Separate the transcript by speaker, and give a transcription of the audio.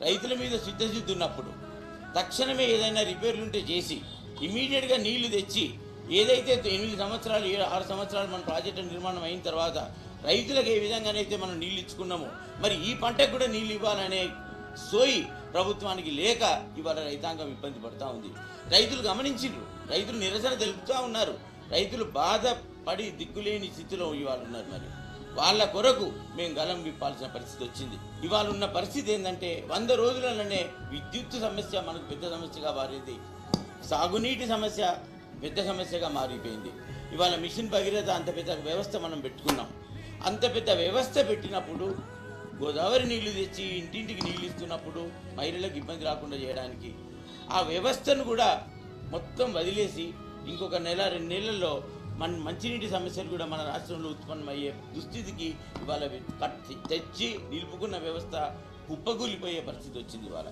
Speaker 1: రైతుల మీద సిద్ధసిద్ధి ఉన్నప్పుడు తక్షణమే ఏదైనా రిపేర్లు ఉంటే చేసి ఇమీడియట్గా నీళ్ళు తెచ్చి ఏదైతే ఎనిమిది సంవత్సరాలు ఏడు ఆరు సంవత్సరాలు మన ప్రాజెక్టు నిర్మాణం అయిన తర్వాత రైతులకు ఏ విధంగానైతే మనం నీళ్ళు ఇచ్చుకున్నామో మరి ఈ పంటకు కూడా నీళ్ళు ఇవ్వాలనే సోయి ప్రభుత్వానికి లేక ఇవాళ రైతాంగం ఇబ్బంది పడుతూ ఉంది. రైతులు గమనించిండ్రు రైతులు నిరసన తెలుపుతూ ఉన్నారు. రైతులు బాధ పడి దిక్కులేని స్థితిలో ఇవాళ ఉన్నారు మరి. వాళ్ళ కొరకు మేము గలం విప్పాల్సిన పరిస్థితి వచ్చింది. ఇవాళ ఉన్న పరిస్థితి ఏంటంటే వంద రోజులలోనే విద్యుత్ సమస్య మనకు పెద్ద సమస్యగా మారింది. సాగునీటి సమస్య పెద్ద సమస్యగా మారిపోయింది. ఇవాళ మిషన్ భగీరథ అంత పెద్ద వ్యవస్థ మనం పెట్టుకున్నాం. అంత పెద్ద వ్యవస్థ పెట్టినప్పుడు గోదావరి నీళ్ళు తెచ్చి ఇంటింటికి నీళ్ళు ఇస్తున్నప్పుడు మహిళలకు ఇబ్బంది రాకుండా చేయడానికి ఆ వ్యవస్థను కూడా మొత్తం వదిలేసి ఇంకొక నెల రెండు నెలల్లో మన మంచినీటి సమస్యలు కూడా మన రాష్ట్రంలో ఉత్పన్నమయ్యే దుస్థితికి ఇవాళ తెచ్చి నిలుపుకున్న వ్యవస్థ కుప్పకూలిపోయే పరిస్థితి వచ్చింది ఇవాళ.